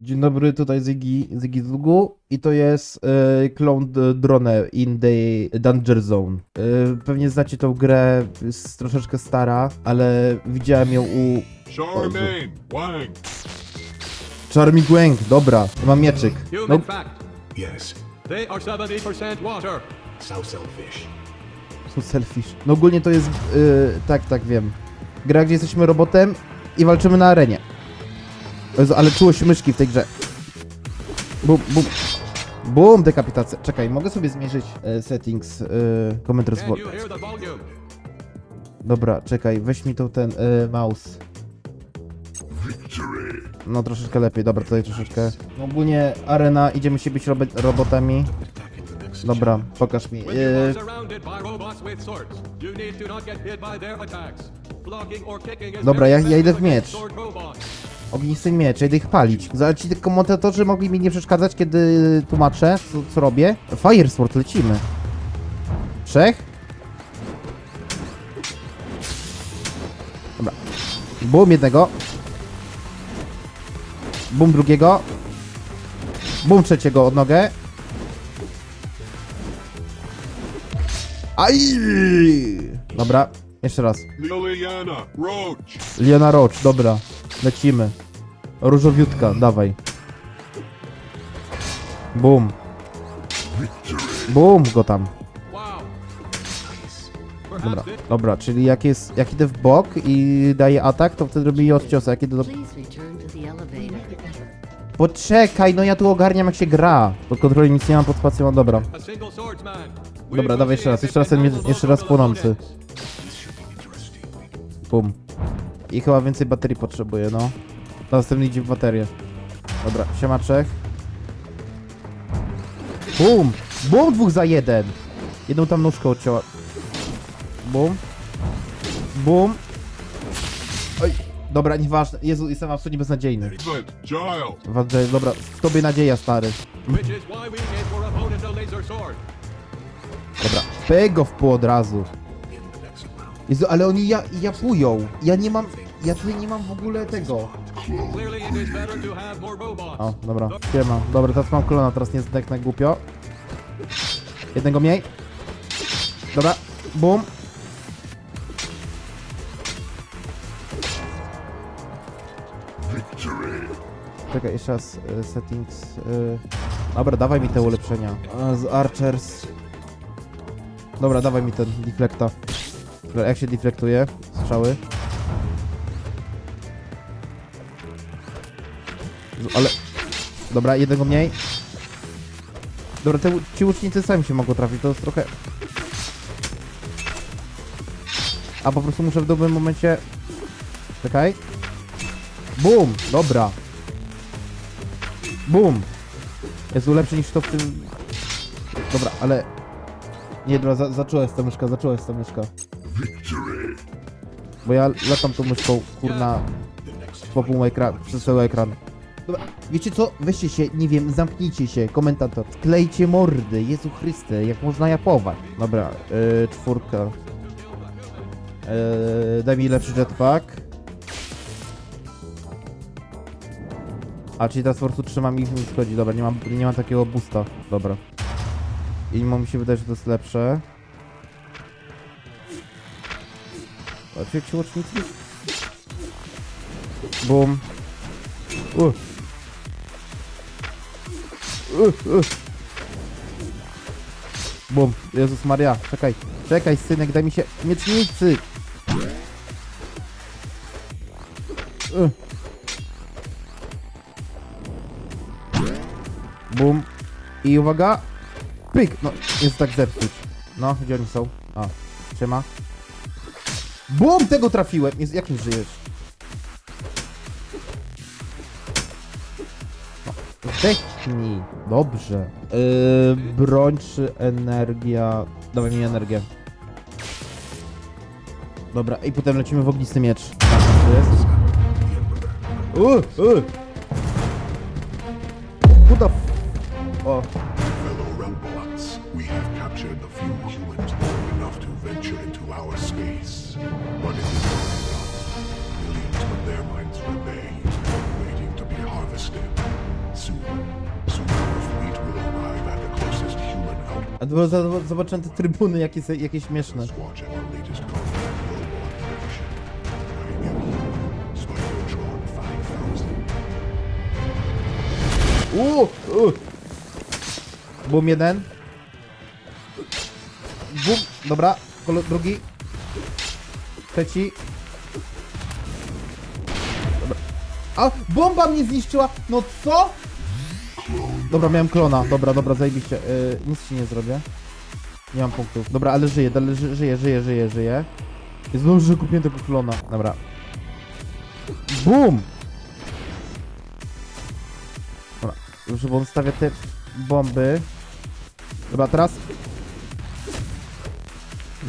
Dzień dobry, tutaj Ziggy, Ziggy Zugu i to jest Clone D- Drone in the Danger Zone. E, pewnie znacie tą grę, jest troszeczkę stara, ale widziałem ją u Charmaine, Wang, Charming Wang, dobra, mam mieczyk. Human No, fact. yes, They are 70% water. South Selfish. są selfish. No ogólnie to jest, e, tak, tak, wiem. Gra, gdzie jesteśmy robotem i walczymy na arenie. Jezu, ale czułość myszki w tej grze. Bum, bum. Bum, dekapitacja. Czekaj, mogę sobie zmierzyć e, settings, e, komentarz Can you hear the volume? Dobra, czekaj, weź mi tu ten y, mouse. No troszeczkę lepiej, dobra, tutaj troszeczkę. No, ogólnie arena, idziemy się być robe- robotami. Dobra, pokaż mi. When you are surrounded by robots with swords, you need to not get hit by their attacks. Blocking or kicking is Dobra, very ja- ja idę w effective against miecz. sword robots. Ognisty miecz, idę ich palić. Zobacz, ci tylko komentatorzy mogli mi nie przeszkadzać, kiedy tłumaczę, co, co robię. Fire Sword, lecimy. Trzech. Dobra. Bum jednego. Bum drugiego. Bum trzeciego od nogę. Aj! Dobra, jeszcze raz. Liliana, Roach, Liana Roach, dobra. Lecimy. Różowiutka, dawaj. Bum. Bum go tam. Dobra, dobra, czyli jak jest, jak idę w bok i daję atak, to wtedy robię od ciosa. Jak idę do... Poczekaj, no ja tu ogarniam jak się gra. Pod kontroli nic nie mam, pod spacją mam, dobra. Dobra, dawaj jeszcze raz, jeszcze raz jeszcze raz płonący. Bum. I chyba więcej baterii potrzebuję, no. Następny idzie w baterię. Dobra, siema trzech. Bum! Bum dwóch za jeden! Jedną tam nóżkę odcięła. Bum. Bum. Oj, dobra, nieważne. Jezu, jestem absolutnie beznadziejny. Gile, Wadze, dobra, w tobie nadzieja, stary. Which is why we gave your opponent a laser sword. Dobra, pyk go w pół od razu. Jezu, ale oni ja, japują. Ja nie mam, ja tutaj nie mam w ogóle tego. O, dobra, siema. Dobra, teraz mam klona, teraz nie zdechnę głupio. Jednego mniej. Dobra, bum. Czekaj, jeszcze raz y, settings. Y. Dobra, dawaj mi te ulepszenia. A, Z Archers. Dobra, dawaj mi ten deflecta. Dobra, jak się deflektuje? Strzały. Ale... Dobra, jednego mniej. Dobra, te, ci łucznicy sami się mogą trafić, to jest trochę... A po prostu muszę w dobrym momencie... Czekaj. Bum! Dobra. Bum! Jest lepszy niż to w tym... Dobra, ale... Nie, dobra, za, zaczęła jest ta myszka, zaczęła ta myszka. Bo ja latam tą myszką, kurna, po pół ekran, przez cały ekran. Dobra, wiecie co? Weźcie się, nie wiem, zamknijcie się, komentator. Sklejcie mordy, Jezu Chryste, jak można japować. Dobra, yy, czwórka. Yy, daj mi lepszy jetpack. A, czyli teraz po prostu trzymam ich mi schodzi. Dobra, nie mam, nie mam takiego boosta. Dobra. I mi się wydaje, że to jest lepsze. Patrzcie, jak się łucznicy... Bum. Uh. Bum. Jezus Maria, czekaj. Czekaj, synek, daj mi się miecznicy. Uh. Bum. I uwaga. Pyk. No, jest tak zepsuć. No, gdzie oni są? A, trzyma. Bum, tego trafiłem. Jest, jakim żyjesz? Zdechnij. Dobrze. Yy, broń czy energia? Dawaj mi energię. Dobra, i potem lecimy w ognisty miecz. Tak, to jest. Uh, uh. F... O, A za- zobaczyłem te trybuny, jakie, jakie śmieszne. Let's watch our latest combat robot version. I am here, Spidertron 5000. Uuu! Uh. Boom jeden. Boom, dobra. Kolo drugi. Trzeci. Dobra. A, bomba mnie zniszczyła! No co? Dobra, miałem klona. Dobra, dobra, zajebiście. Yy, nic ci nie zrobię. Nie mam punktów. Dobra, ale żyję, ale ży, żyję, żyję, żyję, żyję. Jest dobrze, że kupiłem tego klona. Dobra. Boom! Dobra, już bo on stawia te bomby. Dobra, teraz.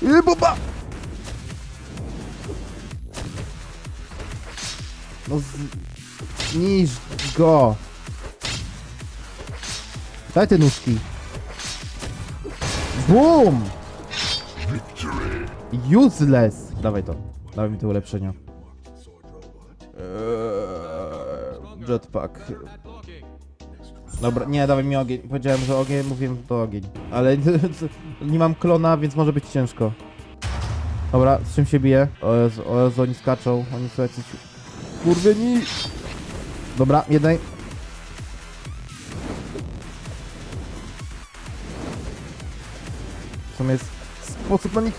Yy, bomba! No z... Niż go! Daj te nóżki. Boom! Useless! Dawaj to. Dawaj mi to ulepszenia. Eee, jetpack. Dobra, nie, dawaj mi ogień. Powiedziałem, że ogień, mówiłem, że to ogień. Ale nie mam klona, więc może być ciężko. Dobra, z czym się bije? O Jezu, o Jezu, oni skaczą. Oni są jacyś... Kurwieni! Dobra, jednej. Jest sposób na nich...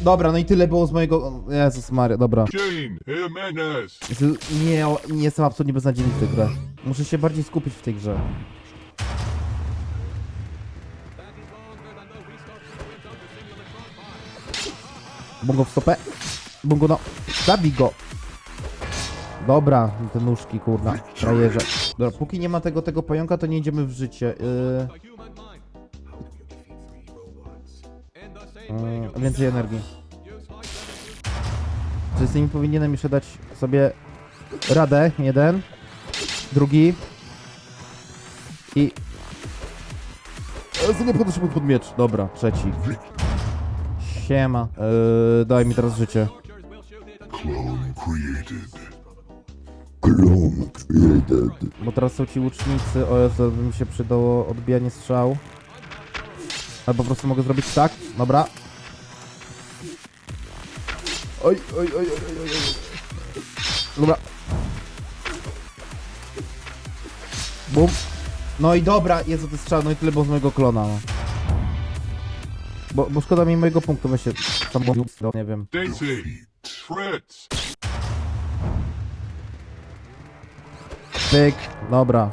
Dobra, no i tyle było z mojego... Jezus Maria, dobra. Jane Jimenez. Z- Nie, o- nie jestem absolutnie beznadziejny w tej grze. Muszę się bardziej skupić w tej grze. That is longer than the restart sequence of the Simulatron 5. Bungo w stopę. Bungo no. Zabij go. Dobra, te nóżki, kurna. Frajerze. Dobra, póki nie ma tego, tego pająka, to nie idziemy w życie. Yy, You więcej energii. you slice them into Czy z nimi powinienem jeszcze dać sobie radę? Jeden. Drugi. I... E, Nie podnoszę pod miecz. Dobra, trzeci. Siema. Yy, daj mi teraz życie. it and Clone created. Bo teraz są ci łucznicy, o Jezu, by mi się przydało odbijanie strzał. Ale po prostu mogę zrobić tak, dobra. Oj, oj, oj, oj, oj, oj, oj. Dobra. Bum. No i dobra, Jezu, to strzał, no i tyle było z mojego klona, no. Bo, bo szkoda mi mojego punktu, weź się tam, bo nie wiem. Daisy. Shreds. Pyk, dobra.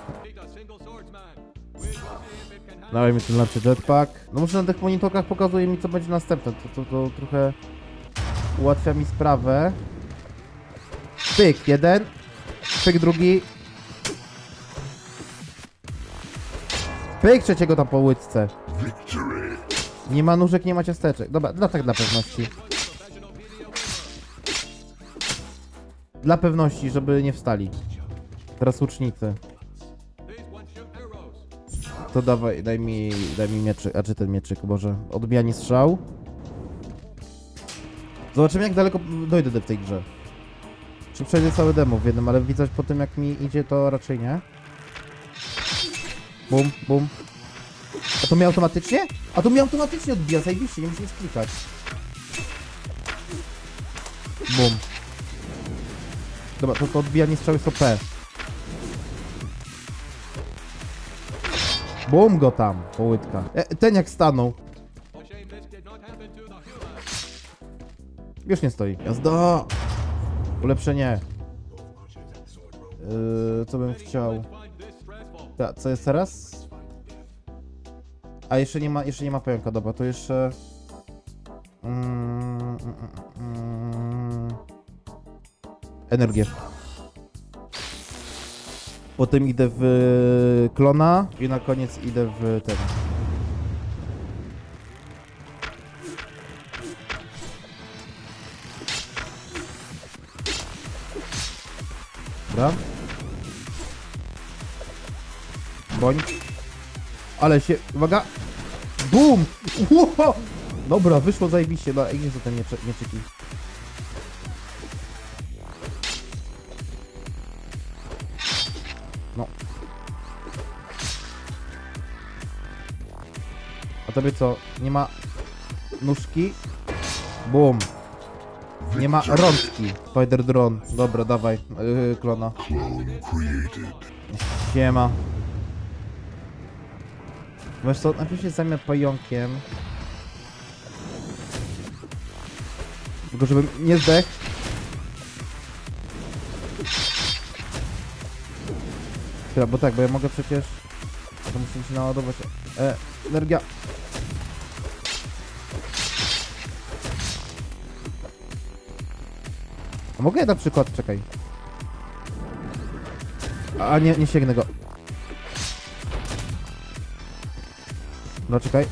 Dawaj mi ten lepszy jetpack. No muszę na tych monitorkach pokazuje mi co będzie następne. To, to, to trochę ułatwia mi sprawę. Pyk, jeden. Pyk, drugi. Pyk trzeciego tam po łydce. Nie ma nóżek, nie ma ciasteczek. Dobra, dla tak dla pewności. Dla pewności, żeby nie wstali. Teraz łucznicy. To dawaj, daj mi, daj mi mieczyk, a czy ten mieczyk, Boże. Odbijanie strzał. Zobaczymy jak daleko dojdę do w tej grze. Czy przejdę całe demo w jednym, ale widać po tym jak mi idzie to raczej nie. Bum, bum. A to mi automatycznie? A to mi automatycznie odbija, zajebiście, nie muszę nic klikać. Bum. Dobra, to, to odbijanie strzał jest OP. Bum go tam, po łydkach. E, ten jak stanął. Już nie stoi. Jazda! Ulepszenie. Yy, co bym chciał? Ta, co jest teraz? A jeszcze nie ma, jeszcze nie ma pająka, dobra, to jeszcze... Mm, mm, mm, mm. Energię. Potem idę w klona i na koniec idę w ten. Boń. Ale się... Uwaga! BUM! Ło! Dobra, wyszło zajebiście. No, i nie są te miecze, mieczyki. No. A tobie co? Nie ma nóżki? Bum. Nie ma rączki. Spider drone. Dobra, dawaj. Yy, klona. Siema. Wiesz co, najpierw się zajmę pająkiem. Tylko żebym nie zdechł. Chwila, bo tak, bo ja mogę przecież... To muszę się naładować. E, energia. A mogę na przykład, czekaj. A nie, nie sięgnę go. No czekaj.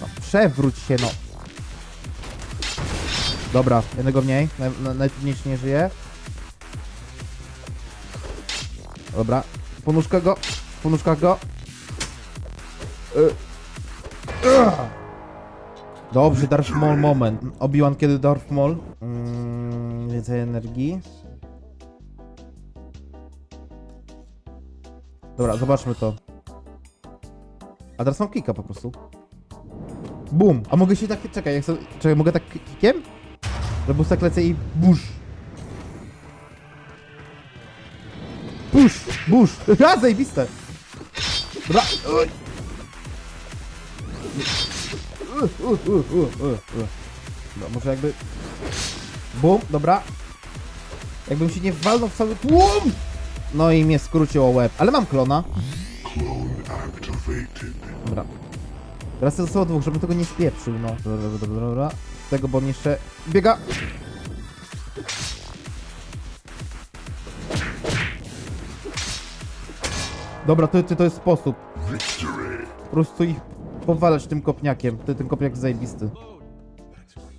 No, przewróć się no. Dobra, jednego mniej. Naj, na, najtrudniejszy nie żyje. Dobra. Ponuszka go. Ponuszka go. Y. Dobrze, Darth Maul moment. Obi-Wan kiedy Darth Maul? Mm, więcej energii. Dobra, zobaczmy to. A teraz mam kika po prostu. Bum! A mogę się tak... Czekaj, jak sobie, czekaj, mogę tak kikiem? Żeby tak lecę i busz. Busz! Busz! Ha, zajebiste! Dobra. Uh, uh, uh, uh, uh. Dobra, może jakby... Bum, dobra. Jakbym się nie walnął w cały tłum! No i mnie skróciło łeb. Ale mam klona. Teraz to zostało dwóch, żebym tego nie spieprzył, no. Dobra, dobra, dobra, dobra. Tego, bo on jeszcze biega. Dobra, to, to, jest sposób. Po prostu ich powalać tym kopniakiem. Ty, ten kopniak jest zajebisty.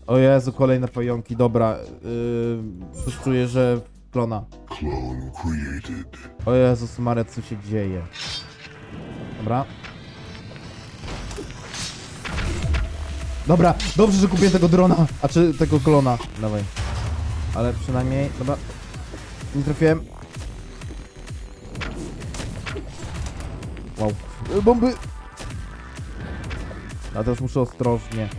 O Jezu, kolejne pająki. Dobra. Yy, coś czuję, że klona. O Jezus Maria, co się dzieje? Dobra. Dobra, dobrze, że kupiłem tego drona, a czy tego klona. Dawaj. Ale przynajmniej, dobra. Nie trafiłem. Wow. Y, Bomby! A teraz muszę ostrożnie.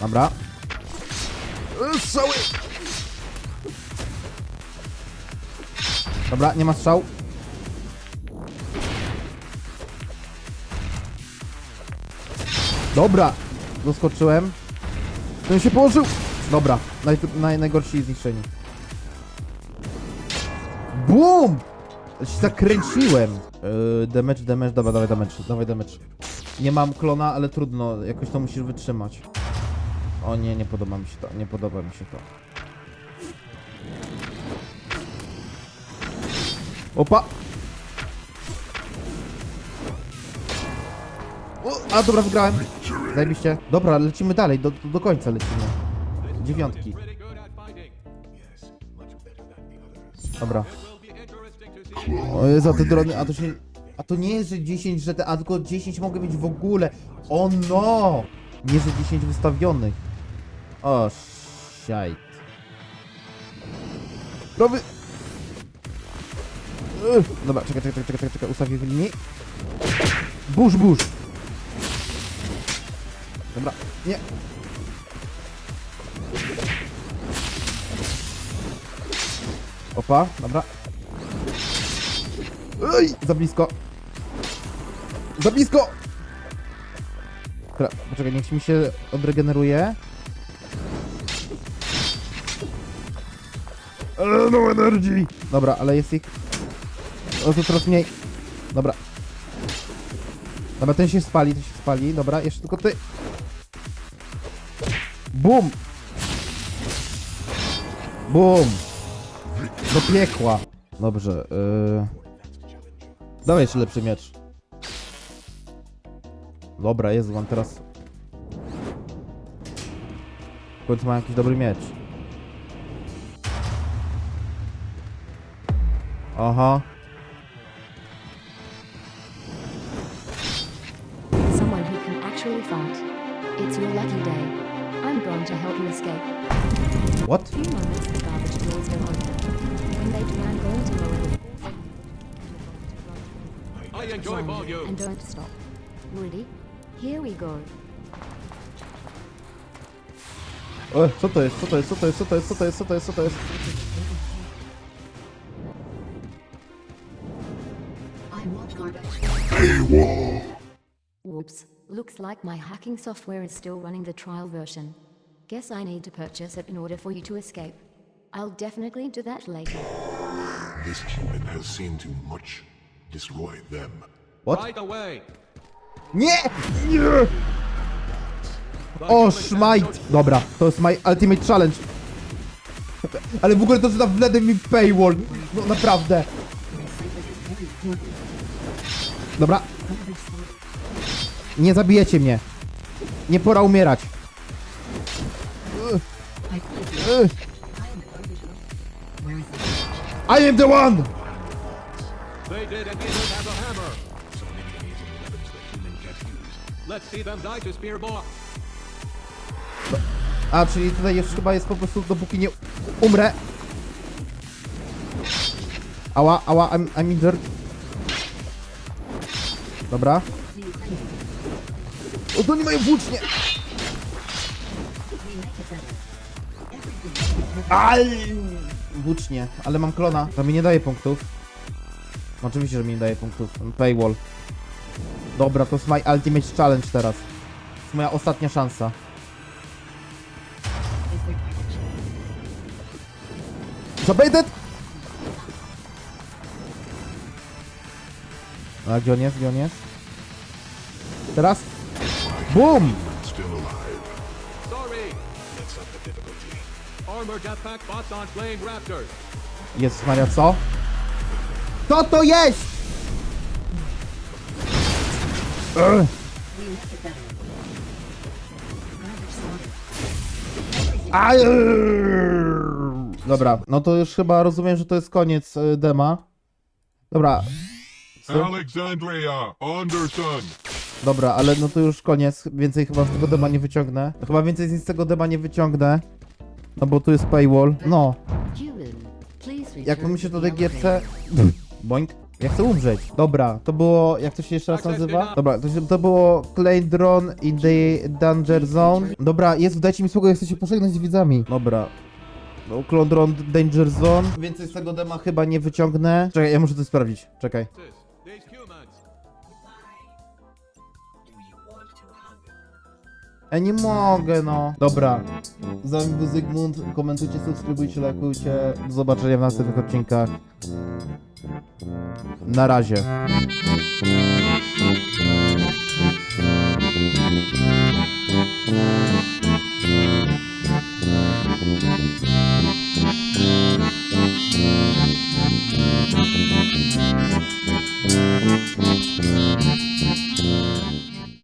Dobra. Y, Strzały! Dobra, nie ma strzał. Dobra, doskoczyłem. Ten się położył. Dobra, naj, naj, najgorsi zniszczeni. BUM! Się zakręciłem. Yy, damage, damage, dawaj, dawaj damage, dawaj damage. Nie mam klona, ale trudno, jakoś to musisz wytrzymać. O nie, nie podoba mi się to, nie podoba mi się to. Opa! O, a dobra, wygrałem. Zajebiście. Dobra, lecimy dalej, do, do końca lecimy. Dziewiątki. Dobra. O Jezu, a te drony, a to się... A to nie jest, że 10, że te, a tylko 10 mogę mieć w ogóle. O no! Nie, że 10 wystawionych. O, shit. Ugh. Dobra, czekaj, czekaj, czekaj, czekaj, czekaj, ustawię w linii. Burz, burz. Dobra, nie. Opa, dobra. Ej, za blisko. Za blisko! Dobra, poczekaj, niech mi się odregeneruje. No energii! Dobra, ale jest ich... O, to coraz mniej. Dobra. Dobra, ten się spali, ten się spali. Dobra, jeszcze tylko ty. Bum! Bum! Do piekła. Dobrze, yy... Dawaj jeszcze lepszy miecz. Dobra, Jezu, mam teraz... W końcu mam jakiś dobry miecz. Aha. I'm to help you escape. What? Few moments the garbage doors go open. When they do, I'm going to lower I enjoy Run volume. and don't stop. Ready? Here we go. E, co to jest? Co to jest? Co to jest? Co to jest? Co to jest? Co to jest? Co to jest? I'm not garbage. AWOL! Whoops. Looks like my hacking software is still running the trial version. Guess I need to purchase it in order for you to escape. I'll definitely do that later. This human has seen too much. Destroy them. What? Right away. Nie! Nie! O, szmajt! Dobra, to jest my ultimate challenge. Ale w ogóle to, że tam wledę mi paywall. No naprawdę. Dobra. Nie zabijecie mnie. Nie pora umierać. I am the one! They did indeed have a hammer. Let's see them die to. A, czyli tutaj już chyba jest po prostu dopóki nie umrę. Ała, ała, I'm, I'm injured. Dobra. O, to nie mają włócznie! Aj! Włócznie, ale mam klona. To mi nie daje punktów. Oczywiście, że mi nie daje punktów. Paywall. Dobra, to jest my ultimate challenge teraz. To jest moja ostatnia szansa. Zabejdę! A gdzie on jest? Gdzie on jest? Teraz? BUM! Jest Maria, co? Co to jest? Ugh. Dobra, no to już chyba rozumiem, że to jest koniec y, dema. Dobra, Alexandria Anderson! dobra, ale no to już koniec. Więcej chyba z tego dema nie wyciągnę. Chyba więcej z tego dema nie wyciągnę. No bo tu jest paywall. No, jak mi się to to the DGRC... elevator. Boink. Ja chcę umrzeć. Dobra, to było... Jak to się jeszcze raz nazywa? Dobra, to, się, to było Claydron in the Danger Zone. Dobra, jest, dajcie mi spokój, ja chcę się pożegnać z widzami. Dobra. No, Claydron Danger Zone. Więcej z tego dema chyba nie wyciągnę. Czekaj, ja muszę to sprawdzić. Czekaj. Ja nie mogę, no. Dobra. Za mną był Zygmunt. Komentujcie, subskrybujcie, lajkujcie. Do zobaczenia w następnych odcinkach. Na razie.